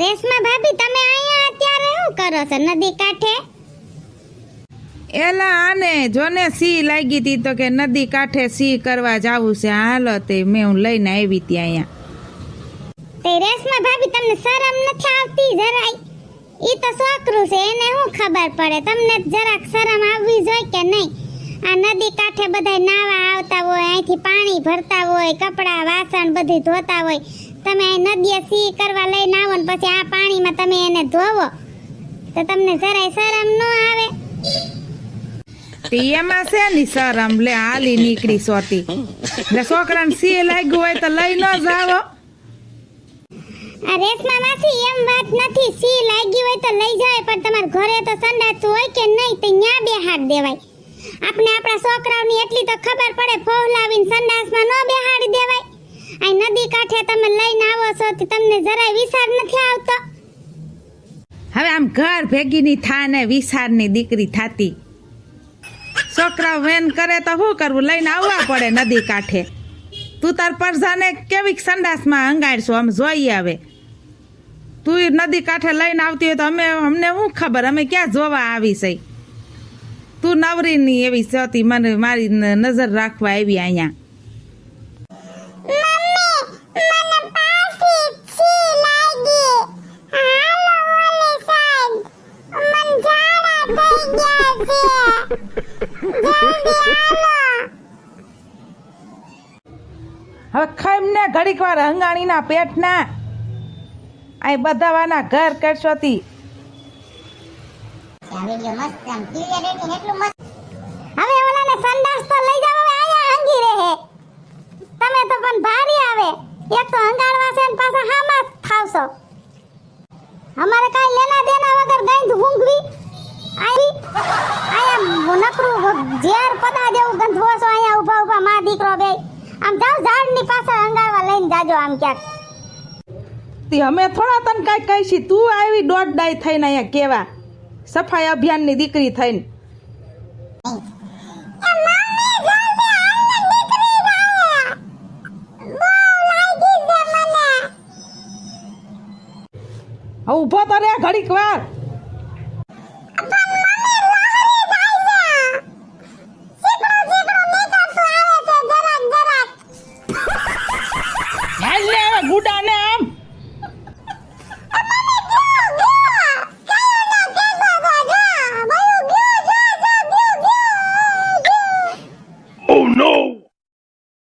રેશમા ભાભી તમે અહીંયા અત્યારે શું કરો છો? નદી કાંઠે? એલા આને જોને સી લાગી હતી તો કે નદી કાંઠે સી કરવા જાવું છે. હાલો તે મેં હું લઈને આવી હતી અહીંયા. તે રેશમા ભાભી તમને શરમ નથી આવતી જરાય? ઈ તો છોકરું છે એને શું ખબર પડે? તમને જરાક શરમ આવવી જોઈએ કે નહીં? આ નદી કાંઠે બધા નાવા આવતા હોય અહીંથી પાણી ભરતા હોય કપડાં વાસણ બધું ધોતા હોય. તમે નદીએ સી કરવા લઈને આવો ને પછી આ પાણીમાં તમે એને ધોવો તો તમને જરાય શરમ ન આવે. એમાં છે ની શરમ લે હાલી નીકળી સોતી. એટલે છોકરાને સી લાગ્યું હોય તો લઈ ન જાવો રેશમા માસી એમ વાત નથી સી લાગી હોય તો લઈ જાય પણ તમારા ઘરે તો સંડાતું હોય કે નહીં તે ન્યા બેહાડ દેવાય. આપણે આપણા છોકરાઓની એટલી તો ખબર પડે ફોહલાવીને સંડાસમાં ન બેહાડી દેવાય. આ નદી કાંઠે તમે લઈને આવો છો તે તમને જરાય વિચાર નથી આવતો? હવે આમ ઘર ભેગીની થાને વિસારની દીકરી થાતી. છોકરા વેન કરે તો શું કરવું લઈને આવવા પડે નદી કાંઠે. તું તાર પરસાને કેવીક સંડાસમાં અંગાડશું આમ જોઈએ હવે. તું નદી કાંઠે લઈને આવતી હોય તો અમે અમને શું ખબર? અમે ક્યાં જોવા આવી છે? તું નવરીની એવી હતી મને મારી નજર રાખવા આવી અહીંયા. હવે ઘડીક વાર હંગાણીના પેટના અહીં બધાવાના ઘર કરશો તી હવે ઓલાને સંદાસ તો લઈ જાવ હવે આયા હંગી રહે. તમે તો પણ ભારી આવે. એક તો હંગાળવા છે ને પાછા હામાં થાવશો. અમારે કાઈ લેના દેના વગર ગઈ ઊંઘવી. આયા નકરું ઝેર પદા જેવું ગંધવો છો અહીંયા ઊભા ઊભા માં દીકરો બે. આમ જાવ ઝાડની પાસે અંગાવા લઈને જાજો આમ ક્યાંક. તી અમે થોડા તન કાંઈ કહીશી તું આવી દોઢ ડાય થઈને અહીંયા કેવા? સફાઈ અભિયાનની દીકરી થઈને. ઊભો તો રે ઘડીક વાર.